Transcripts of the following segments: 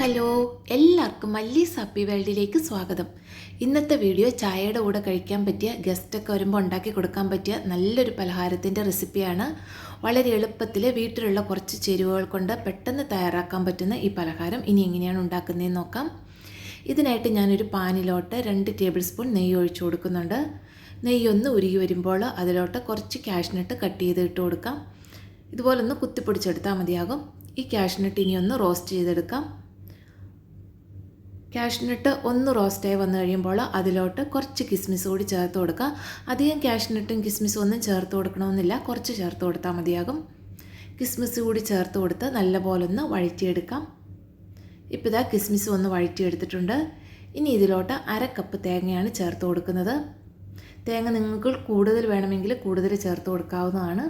Hello എല്ലാവർക്കും മല്ലീസ് സപ്പി വേൾഡിലേക്ക് സ്വാഗതം. ഇന്നത്തെ വീഡിയോ ചായയുടെ കൂടെ കഴിക്കാൻ പറ്റിയ ഗസ്റ്റൊക്കെ വരുമ്പോൾ ഉണ്ടാക്കി കൊടുക്കാൻ പറ്റിയ നല്ലൊരു പലഹാരത്തിന്റെ റെസിപ്പിയാണ്. വളരെ എളുപ്പത്തിൽ വീട്ടിലുള്ള കുറച്ച് ചേരുവകൾ കൊണ്ട് പെട്ടെന്ന് തയ്യാറാക്കാൻ പറ്റുന്ന ഈ പലഹാരം ഇനി എങ്ങനെയാണ് ഉണ്ടാക്കുന്നതെന്ന് നോക്കാം. ഇതിനായിട്ട് ഞാനൊരു പാനിലോട്ട് രണ്ട് ടേബിൾ സ്പൂൺ നെയ്യ് ഒഴിച്ചു കൊടുക്കുന്നുണ്ട്. നെയ്യൊന്ന് ഉരുകി വരുമ്പോൾ അതിലോട്ട് കുറച്ച് കാഷ്നട്ട് കട്ട് ചെയ്ത് ഇട്ട് കൊടുക്കാം. ഇതുപോലൊന്ന് കുത്തിപ്പൊടിച്ചെടുത്താൽ മതിയാകും. ഈ കാഷ്നട്ട് ഇനി ഒന്ന് റോസ്റ്റ് ചെയ്തെടുക്കാം. കാഷ്നട്ട് ഒന്ന് റോസ്റ്റായി വന്നു കഴിയുമ്പോൾ അതിലോട്ട് കുറച്ച് കിസ്മിസ് കൂടി ചേർത്ത് കൊടുക്കുക. അധികം കാഷ്നട്ടും കിസ്മിസും ഒന്നും ചേർത്ത് കൊടുക്കണമെന്നില്ല. കുറച്ച് ചേർത്ത് കൊടുത്താൽ മതിയാകും. കിസ്മിസ് കൂടി ചേർത്ത് കൊടുത്ത് നല്ലപോലെ ഒന്ന് വഴറ്റിയെടുക്കാം. ഇപ്പോൾ ഇതാ കിസ്മിസ് ഒന്ന് വഴറ്റിയെടുത്തിട്ടുണ്ട്. ഇനി ഇതിലോട്ട് അര കപ്പ് തേങ്ങയാണ് ചേർത്ത് കൊടുക്കുന്നത്. തേങ്ങ നിങ്ങൾക്ക് കൂടുതൽ വേണമെങ്കിൽ കൂടുതൽ ചേർത്ത് കൊടുക്കാവുന്നതാണ്.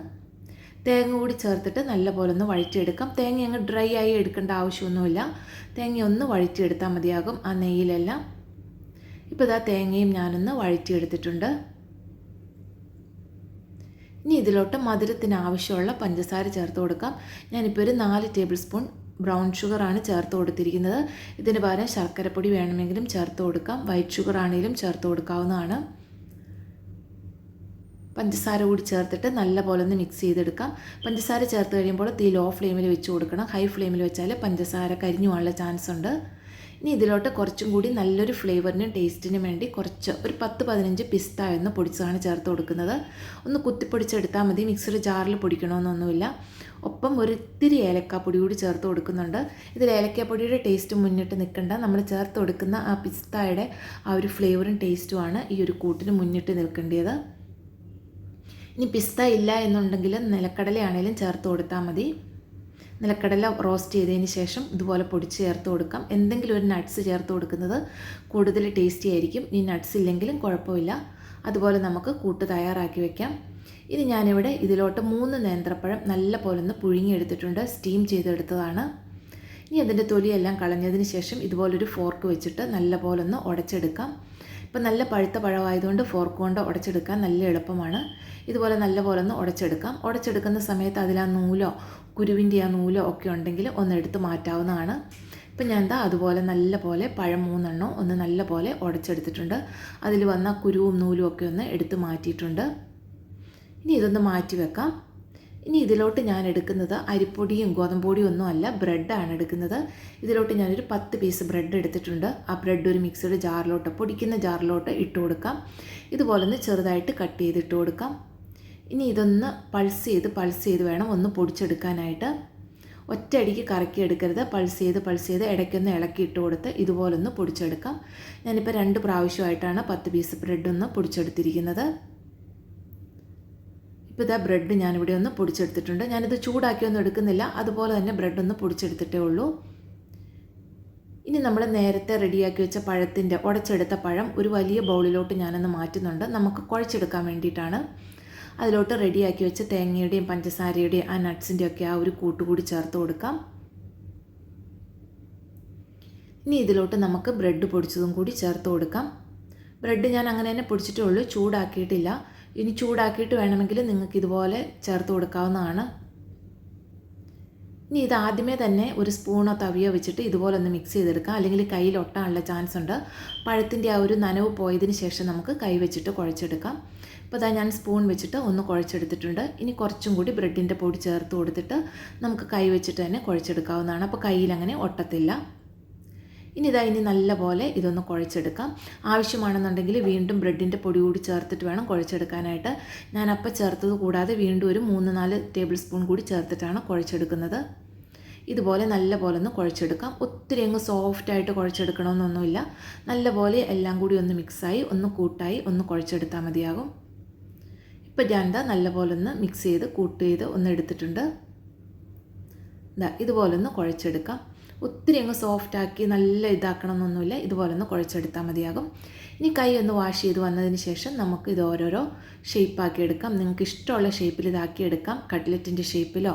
തേങ്ങ കൂടി ചേർത്തിട്ട് നല്ലപോലെ ഒന്ന് വഴറ്റിയെടുക്കാം. തേങ്ങ അങ്ങ് ഡ്രൈ ആയി എടുക്കേണ്ട ആവശ്യമൊന്നുമില്ല. തേങ്ങ ഒന്ന് വഴറ്റിയെടുത്താൽ മതിയാകും ആ നെയ്യിലെല്ലാം. ഇപ്പോൾ ഇതാ തേങ്ങയും ഞാനൊന്ന് വഴറ്റിയെടുത്തിട്ടുണ്ട്. ഇനി ഇതിലോട്ട് മധുരത്തിന് ആവശ്യമുള്ള പഞ്ചസാര ചേർത്ത് കൊടുക്കാം. ഞാനിപ്പോൾ ഒരു നാല് ടേബിൾ സ്പൂൺ ബ്രൗൺ ഷുഗറാണ് ചേർത്ത് കൊടുത്തിരിക്കുന്നത്. ഇതിന് പകരം ശർക്കരപ്പൊടി വേണമെങ്കിലും ചേർത്ത് കൊടുക്കാം. വൈറ്റ് ഷുഗർ ആണെങ്കിലും ചേർത്ത് കൊടുക്കാവുന്നതാണ്. പഞ്ചസാര കൂടി ചേർത്തിട്ട് നല്ല പോലെ ഒന്ന് മിക്സ് ചെയ്തെടുക്കാം. പഞ്ചസാര ചേർത്ത് കഴിയുമ്പോൾ തീ ലോ ഫ്ലെയിമിൽ വെച്ച് കൊടുക്കണം. ഹൈ ഫ്ലെയിമിൽ വെച്ചാൽ പഞ്ചസാര കരിഞ്ഞു പോകാനുള്ള ചാൻസ് ഉണ്ട്. ഇനി ഇതിലോട്ട് കുറച്ചും കൂടി നല്ലൊരു ഫ്ലേവറിനും ടേസ്റ്റിനും വേണ്ടി കുറച്ച് ഒരു പത്ത് പതിനഞ്ച് പിസ്ത എന്ന് പൊടിച്ചതാണ് ചേർത്ത് കൊടുക്കുന്നത്. ഒന്ന് കുത്തിപ്പൊടിച്ചെടുത്താൽ മതി. മിക്സർ ജാറിൽ പൊടിക്കണമെന്നൊന്നുമില്ല ഒപ്പം ഒരു ഇത്തിരി ഏലക്കാപ്പൊടി കൂടി ചേർത്ത് കൊടുക്കുന്നുണ്ട്. ഇതിൽ ഏലക്കാപ്പൊടിയുടെ ടേസ്റ്റ് മുന്നിട്ട് നിൽക്കണ്ട. നമ്മൾ ചേർത്ത് കൊടുക്കുന്ന ആ പിസ്തയുടെ ആ ഒരു ഫ്ലേവറും ടേസ്റ്റുമാണ് ഈ ഒരു കൂട്ടിന് മുന്നിട്ട് നിൽക്കേണ്ടത്. ഇനി പിസ്ത ഇല്ല എന്നുണ്ടെങ്കിൽ നിലക്കടലയാണേലും ചേർത്ത് കൊടുത്താൽ മതി. നിലക്കടല റോസ്റ്റ് ചെയ്തതിന് ശേഷം ഇതുപോലെ പൊടിച്ച് ചേർത്ത് കൊടുക്കാം. എന്തെങ്കിലും ഒരു നട്ട്സ് ചേർത്ത് കൊടുക്കുന്നത് കൂടുതൽ ടേസ്റ്റി ആയിരിക്കും. ഇനി നട്ട്സ് ഇല്ലെങ്കിലും കുഴപ്പമില്ല. അതുപോലെ നമുക്ക് കൂട്ട് തയ്യാറാക്കി വെക്കാം. ഇനി ഞാനിവിടെ ഇതിലോട്ട് മൂന്ന് നേന്ത്രപ്പഴം നല്ല പോലെ ഒന്ന് പുഴുങ്ങിയെടുത്തിട്ടുണ്ട്. സ്റ്റീം ചെയ്തെടുത്തതാണ്. ഇനി അതിന്റെ തൊലിയെല്ലാം കളഞ്ഞതിന് ശേഷം ഇതുപോലൊരു ഫോർക്ക് വെച്ചിട്ട് നല്ല പോലെ ഒന്ന് ഉടച്ചെടുക്കാം. ഇപ്പം നല്ല പഴുത്ത പഴമായതുകൊണ്ട് ഫോർക്ക് ഉടച്ചെടുക്കാൻ നല്ല എളുപ്പമാണ്. ഇതുപോലെ നല്ല പോലെ ഒന്ന് ഉടച്ചെടുക്കാം. ഉടച്ചെടുക്കുന്ന സമയത്ത് അതിൽ ആ നൂലോ കുരുവിന്റെ ആ നൂലോ ഒക്കെ ഉണ്ടെങ്കിൽ ഒന്നെടുത്ത് മാറ്റാവുന്നതാണ്. ഇപ്പം ഞാൻ എന്താ അതുപോലെ നല്ല പോലെ പഴം മൂന്നെണ്ണം ഒന്ന് നല്ല പോലെ ഉടച്ചെടുത്തിട്ടുണ്ട്. അതിൽ വന്ന കുരുവും നൂലും ഒക്കെ ഒന്ന് എടുത്ത് മാറ്റിയിട്ടുണ്ട്. ഇനി ഇതൊന്ന് മാറ്റി വെക്കാം. ഇനി ഇതിലോട്ട് ഞാൻ എടുക്കുന്നത് അരിപ്പൊടിയും ഗോതമ്പൊടിയും ഒന്നും അല്ല ബ്രെഡാണ് എടുക്കുന്നത്. ഇതിലോട്ട് ഞാനൊരു പത്ത് പീസ് ബ്രെഡ് എടുത്തിട്ടുണ്ട്. ആ ബ്രെഡ് ഒരു മിക്സിയുടെ ജാറിലോട്ട് പൊടിക്കുന്ന ജാറിലോട്ട് ഇട്ട് കൊടുക്കാം. ഇതുപോലെ ഒന്ന് ചെറുതായിട്ട് കട്ട് ചെയ്തിട്ട് കൊടുക്കാം. ഇനി ഇതൊന്ന് പൾസ് ചെയ്ത് പൾസ് ചെയ്ത് വേണം ഒന്ന് പൊടിച്ചെടുക്കാനായിട്ട്. ഒറ്റയടിക്ക് കറക്കി എടുക്കരുത്. പൾസ് ചെയ്ത് പൾസ് ചെയ്ത് ഇടയ്ക്കൊന്ന് ഇളക്കി ഇട്ട് കൊടുത്ത് ഇതുപോലൊന്ന് പൊടിച്ചെടുക്കാം. ഞാനിപ്പോൾ രണ്ട് പ്രാവശ്യമായിട്ടാണ് പത്ത് പീസ് ബ്രെഡ് ഒന്ന് പൊടിച്ചെടുത്തിരിക്കുന്നത്. ഇപ്പോൾ ഇതാ ബ്രെഡ് ഞാനിവിടെ ഒന്ന് പൊടിച്ചെടുത്തിട്ടുണ്ട്. ഞാനിത് ചൂടാക്കിയൊന്നും എടുക്കുന്നില്ല. അതുപോലെ തന്നെ ബ്രെഡ് ഒന്ന് പൊടിച്ചെടുത്തിട്ടേ ഉള്ളൂ. ഇനി നമ്മൾ നേരത്തെ റെഡിയാക്കി വെച്ച പഴത്തിന്റെ ഉടച്ചെടുത്ത പഴം ഒരു വലിയ ബൗളിലോട്ട് ഞാനൊന്ന് മാറ്റുന്നുണ്ട്. നമുക്ക് കുഴച്ചെടുക്കാൻ വേണ്ടിയിട്ടാണ്. അതിലോട്ട് റെഡിയാക്കി വെച്ച തേങ്ങയുടെയും പഞ്ചസാരയുടെയും ആ നട്ട്സിന്റെയൊക്കെ ആ ഒരു കൂട്ടുകൂടി ചേർത്ത് കൊടുക്കാം. ഇനി ഇതിലോട്ട് നമുക്ക് ബ്രെഡ് പൊടിച്ചതും കൂടി ചേർത്ത് കൊടുക്കാം. ബ്രെഡ് ഞാൻ അങ്ങനെ തന്നെ പൊടിച്ചിട്ടേ ഉള്ളൂ. ചൂടാക്കിയിട്ടില്ല. ഇനി ചൂടാക്കിയിട്ട് വേണമെങ്കിൽ നിങ്ങൾക്ക് ഇതുപോലെ ചേർത്ത് കൊടുക്കാവുന്നതാണ്. ഇനി ഇത് ആദ്യമേ തന്നെ ഒരു സ്പൂണോ തവിയോ വെച്ചിട്ട് ഇതുപോലെ ഒന്ന് മിക്സ് ചെയ്തെടുക്കാം. അല്ലെങ്കിൽ കയ്യിൽ ഒട്ടാനുള്ള ചാൻസ് ഉണ്ട്. പഴത്തിന്റെ ആ ഒരു നനവ് പോയതിന് ശേഷം നമുക്ക് കൈ വെച്ചിട്ട് കുഴച്ചെടുക്കാം. ഇപ്പോൾ ഇതാ ഞാൻ സ്പൂൺ വെച്ചിട്ട് ഒന്ന് കുഴച്ചെടുത്തിട്ടുണ്ട്. ഇനി കുറച്ചും കൂടി ബ്രെഡിന്റെ പൊടി ചേർത്ത് കൊടുത്തിട്ട് നമുക്ക് കൈ വെച്ചിട്ട് തന്നെ കുഴച്ചെടുക്കാവുന്നതാണ്. അപ്പോൾ കയ്യിൽ അങ്ങനെ ഒട്ടത്തില്ല. ഇനി ഇതാ ഇനി നല്ലപോലെ ഇതൊന്ന് കുഴച്ചെടുക്കാം. ആവശ്യമാണെന്നുണ്ടെങ്കിൽ വീണ്ടും ബ്രെഡിന്റെ പൊടി കൂടി ചേർത്തിട്ട് വേണം കുഴച്ചെടുക്കാനായിട്ട്. ഞാൻ അപ്പം ചേർത്തത് കൂടാതെ വീണ്ടും ഒരു മൂന്ന് നാല് ടേബിൾ സ്പൂൺ കൂടി ചേർത്തിട്ടാണ് കുഴച്ചെടുക്കുന്നത്. ഇതുപോലെ നല്ല പോലെ ഒന്ന് കുഴച്ചെടുക്കാം. ഒത്തിരി അങ്ങ് സോഫ്റ്റായിട്ട് കുഴച്ചെടുക്കണമെന്നൊന്നുമില്ല. നല്ല പോലെ എല്ലാം കൂടി ഒന്ന് മിക്സായി ഒന്ന് കൂട്ടായി ഒന്ന് കുഴച്ചെടുത്താൽ മതിയാകും. ഇപ്പം ഞാൻ എന്താ നല്ല പോലെ ഒന്ന് മിക്സ് ചെയ്ത് കൂട്ട് ചെയ്ത് ഒന്ന് എടുത്തിട്ടുണ്ട്. ഇതാ ഇതുപോലെ ഒന്ന് കുഴച്ചെടുക്കാം. ഒത്തിരി അങ്ങ് സോഫ്റ്റ് ആക്കി നല്ല ഇതാക്കണം എന്നൊന്നുമില്ല ഇതുപോലെ ഒന്ന് കുഴച്ചെടുത്താൽ മതിയാകും. ഇനി കൈ ഒന്ന് വാഷ് ചെയ്ത് വന്നതിന് ശേഷം നമുക്ക് ഇത് ഓരോരോ ഷേപ്പാക്കി എടുക്കാം. നിങ്ങൾക്ക് ഇഷ്ടമുള്ള ഷേപ്പിൽ ഇതാക്കി എടുക്കാം. കട്ട്ലറ്റിന്റെ ഷേപ്പിലോ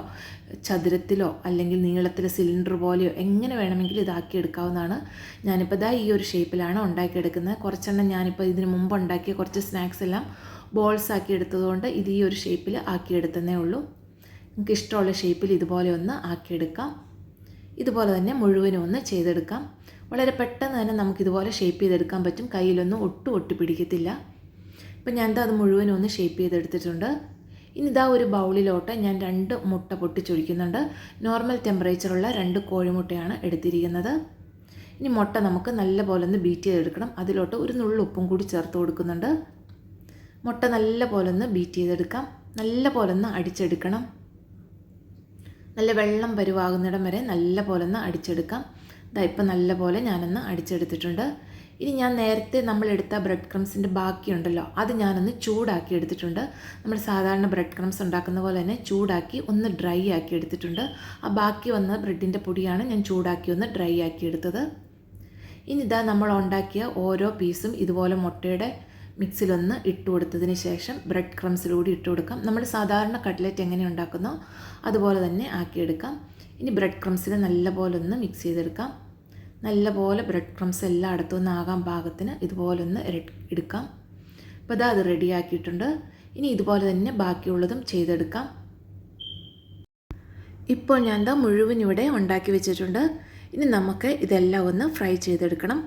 ചതുരത്തിലോ അല്ലെങ്കിൽ നീളത്തിൽ സിലിണ്ടർ പോലെയോ എങ്ങനെ വേണമെങ്കിലും ഇതാക്കി എടുക്കാവുന്നതാണ്. ഞാനിപ്പോൾ ഇതാ ഈ ഒരു ഷേപ്പിലാണ് ഉണ്ടാക്കിയെടുക്കുന്നത്. കുറച്ചെണ്ണം ഞാനിപ്പോൾ ഇതിന് മുമ്പ് ഉണ്ടാക്കിയ കുറച്ച് സ്നാക്സ് എല്ലാം ബോൾസ് ആക്കി എടുത്തതുകൊണ്ട് ഇത് ഈ ഒരു ഷേപ്പിൽ ആക്കിയെടുത്തതേ ഉള്ളൂ. നിങ്ങൾക്ക് ഇഷ്ടമുള്ള ഷേപ്പിൽ ഇതുപോലെ ഒന്ന് ആക്കിയെടുക്കാം. ഇതുപോലെ തന്നെ മുഴുവനും ഒന്ന് ചെയ്തെടുക്കാം. വളരെ പെട്ടെന്ന് തന്നെ നമുക്കിതുപോലെ ഷേപ്പ് ചെയ്തെടുക്കാൻ പറ്റും. കയ്യിലൊന്നും ഒട്ടും ഒട്ടി പിടിക്കത്തില്ല ഇപ്പം ഞാൻ അത് മുഴുവനും ഒന്ന് ഷേപ്പ് ചെയ്തെടുത്തിട്ടുണ്ട്. ഇനി ഇതാ ഒരു ബൗളിലോട്ട് ഞാൻ രണ്ട് മുട്ട പൊട്ടിച്ചൊഴിക്കുന്നുണ്ട്. നോർമൽ ടെമ്പറേച്ചറുള്ള രണ്ട് കോഴിമുട്ടയാണ് എടുത്തിരിക്കുന്നത്. ഇനി മുട്ട നമുക്ക് നല്ലപോലെ ഒന്ന് ബീറ്റ് ചെയ്തെടുക്കണം. അതിലോട്ട് ഒരു നുള്ളു ഉപ്പും കൂടി ചേർത്ത് കൊടുക്കുന്നുണ്ട്. മുട്ട നല്ല പോലെ ഒന്ന് ബീറ്റ് ചെയ്തെടുക്കാം. നല്ല പോലെ ഒന്ന് അടിച്ചെടുക്കണം. നല്ല വെള്ളം പരുവാകുന്നിടം വരെ നല്ല പോലെ ഒന്ന് അടിച്ചെടുക്കാം. ഇതാ ഇപ്പം നല്ല പോലെ ഞാനൊന്ന് അടിച്ചെടുത്തിട്ടുണ്ട്. ഇനി ഞാൻ നേരത്തെ നമ്മൾ എടുത്ത ബ്രെഡ് ക്രംസിന്റെ ബാക്കിയുണ്ടല്ലോ അത് ഞാനൊന്ന് ചൂടാക്കി എടുത്തിട്ടുണ്ട്. നമ്മൾ സാധാരണ ബ്രെഡ് ക്രംസ് ഉണ്ടാക്കുന്ന പോലെ തന്നെ ചൂടാക്കി ഒന്ന് ഡ്രൈ ആക്കി എടുത്തിട്ടുണ്ട്. ആ ബാക്കി വന്ന ബ്രെഡിന്റെ പൊടിയാണ് ഞാൻ ചൂടാക്കി ഒന്ന് ഡ്രൈ ആക്കി എടുത്തത്. ഇനി ഇതാ നമ്മൾ ഉണ്ടാക്കിയ ഓരോ പീസും ഇതുപോലെ മുട്ടയുടെ മിക്സിലൊന്ന് ഇട്ട് കൊടുത്തതിന് ശേഷം ബ്രെഡ് ക്രംസിലൂടെ ഇട്ട് കൊടുക്കാം. നമ്മൾ സാധാരണ കട്ട്ലറ്റ് എങ്ങനെ ഉണ്ടാക്കുന്നോ അതുപോലെ തന്നെ ആക്കിയെടുക്കാം. ഇനി ബ്രെഡ് ക്രംസിൽ നല്ലപോലെ ഒന്ന് മിക്സ് ചെയ്തെടുക്കാം. നല്ലപോലെ ബ്രെഡ് ക്രംസ് എല്ലാം ഒന്ന് ആകാൻ പാകത്തിന് ഇതുപോലെ ഒന്ന് എടുക്കാം. അപ്പോൾ ഇതാ അത് റെഡിയാക്കിയിട്ടുണ്ട് ഇനി ഇതുപോലെ തന്നെ ബാക്കിയുള്ളതും ചെയ്തെടുക്കാം. ഇപ്പോൾ ഞാൻ എന്താ മുഴുവൻ ഇവിടെ ഉണ്ടാക്കി വെച്ചിട്ടുണ്ട്. ഇനി നമുക്ക് ഇതെല്ലാം ഒന്ന് ഫ്രൈ ചെയ്തെടുക്കണം.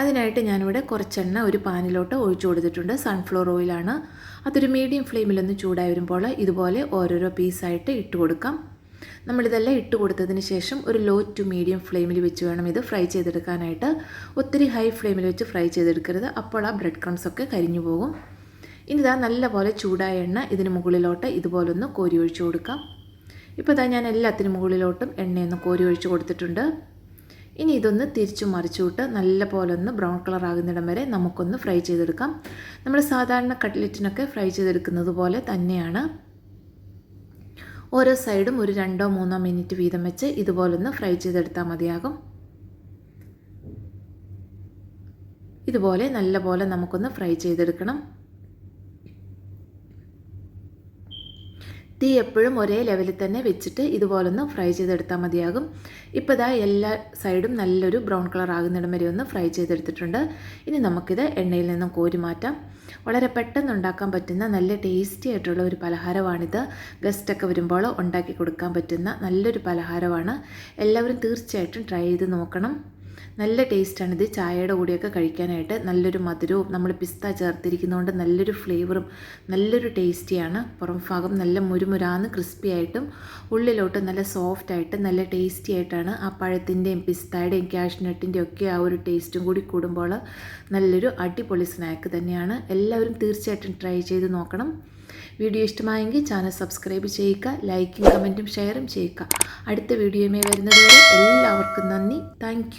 അതിനായിട്ട് ഞാനിവിടെ കുറച്ചെണ്ണ ഒരു പാനിലോട്ട് ഒഴിച്ചു കൊടുത്തിട്ടുണ്ട്. സൺഫ്ലവർ ഓയിലാണ് അതൊരു മീഡിയം ഫ്ലെയിമിലൊന്ന് ചൂടായി വരുമ്പോൾ ഇതുപോലെ ഓരോരോ പീസായിട്ട് ഇട്ട് കൊടുക്കാം. നമ്മളിതെല്ലാം ഇട്ട് കൊടുത്തതിന് ശേഷം ഒരു ലോ ടു മീഡിയം ഫ്ലെയിമിൽ വെച്ച് വേണം ഇത് ഫ്രൈ ചെയ്തെടുക്കാനായിട്ട്. ഒത്തിരി ഹൈ ഫ്ലെയിമിൽ വെച്ച് ഫ്രൈ ചെയ്തെടുക്കരുത്. അപ്പോൾ ആ ബ്രെഡ് ക്രംസ് ഒക്കെ കരിഞ്ഞു പോകും. ഇനി ഇതാ നല്ലപോലെ ചൂടായ എണ്ണ ഇതിന് മുകളിലോട്ട് ഇതുപോലൊന്ന് കോരി ഒഴിച്ചു കൊടുക്കാം. ഇപ്പോൾ ഇതാ ഞാൻ എല്ലാത്തിനും മുകളിലോട്ടും എണ്ണയൊന്ന് കോരി ഒഴിച്ചു കൊടുത്തിട്ടുണ്ട്. ഇനി ഇതൊന്ന് തിരിച്ചു മറിച്ചുവിട്ട് നല്ല പോലെ ഒന്ന് ബ്രൗൺ കളർ ആകുന്നിടം വരെ നമുക്കൊന്ന് ഫ്രൈ ചെയ്തെടുക്കാം. നമ്മൾ സാധാരണ കട്ട്ലറ്റിനൊക്കെ ഫ്രൈ ചെയ്തെടുക്കുന്നത് പോലെ തന്നെയാണ്. ഓരോ സൈഡും ഒരു രണ്ടോ മൂന്നോ മിനിറ്റ് വീതം വെച്ച് ഇതുപോലൊന്ന് ഫ്രൈ ചെയ്തെടുത്താൽ മതിയാകും. ഇതുപോലെ നല്ല പോലെ നമുക്കൊന്ന് ഫ്രൈ ചെയ്തെടുക്കണം. തീ എപ്പോഴും ഒരേ ലെവലിൽ തന്നെ വെച്ചിട്ട് ഇതുപോലൊന്ന് ഫ്രൈ ചെയ്തെടുത്താൽ മതിയാകും. ഇപ്പോൾ ഇതാ എല്ലാ സൈഡും നല്ലൊരു ബ്രൗൺ കളർ ആകുന്നിടം വരെ ഒന്ന് ഫ്രൈ ചെയ്തെടുത്തിട്ടുണ്ട്. ഇനി നമുക്കിത് എണ്ണയിൽ നിന്നും കോരി മാറ്റാം. വളരെ പെട്ടെന്ന് ഉണ്ടാക്കാൻ പറ്റുന്ന നല്ല ടേസ്റ്റി ആയിട്ടുള്ള ഒരു പലഹാരമാണിത്. ഗസ്റ്റൊക്കെ വരുമ്പോൾ ഉണ്ടാക്കി കൊടുക്കാൻ പറ്റുന്ന നല്ലൊരു പലഹാരമാണ്. എല്ലാവരും തീർച്ചയായിട്ടും ട്രൈ ചെയ്ത് നോക്കണം. നല്ല ടേസ്റ്റാണ് ഇത് ചായയുടെ കൂടെയൊക്കെ കഴിക്കാനായിട്ട് നല്ലൊരു മധുരവും നമ്മൾ പിസ്ത ചേർത്തിരിക്കുന്നതുകൊണ്ട് നല്ലൊരു ഫ്ലേവറും നല്ലൊരു ടേസ്റ്റിയാണ് പുറം ഭാഗം നല്ല മുരുമുരാന്ന് ക്രിസ്പി ആയിട്ടും ഉള്ളിലോട്ട് നല്ല സോഫ്റ്റ് ആയിട്ട് നല്ല ടേസ്റ്റി ആയിട്ടാണ് ആ പഴത്തിന്റെയും പിസ്തയുടെയും ക്യാഷ്നട്ടിന്റെയും ഒക്കെ ആ ഒരു ടേസ്റ്റും കൂടി കൂടുമ്പോൾ നല്ലൊരു അടിപൊളി സ്നാക്ക് തന്നെയാണ്. എല്ലാവരും തീർച്ചയായിട്ടും ട്രൈ ചെയ്ത് നോക്കണം. വീഡിയോ ഇഷ്ടമായെങ്കിൽ ചാനൽ സബ്സ്ക്രൈബ് ചെയ്യുക ലൈക്കും കമന്റും ഷെയറും ചെയ്യുക. അടുത്ത വീഡിയോയുമായി വരുന്നതുവരെ എല്ലാവർക്കും നന്ദി. താങ്ക്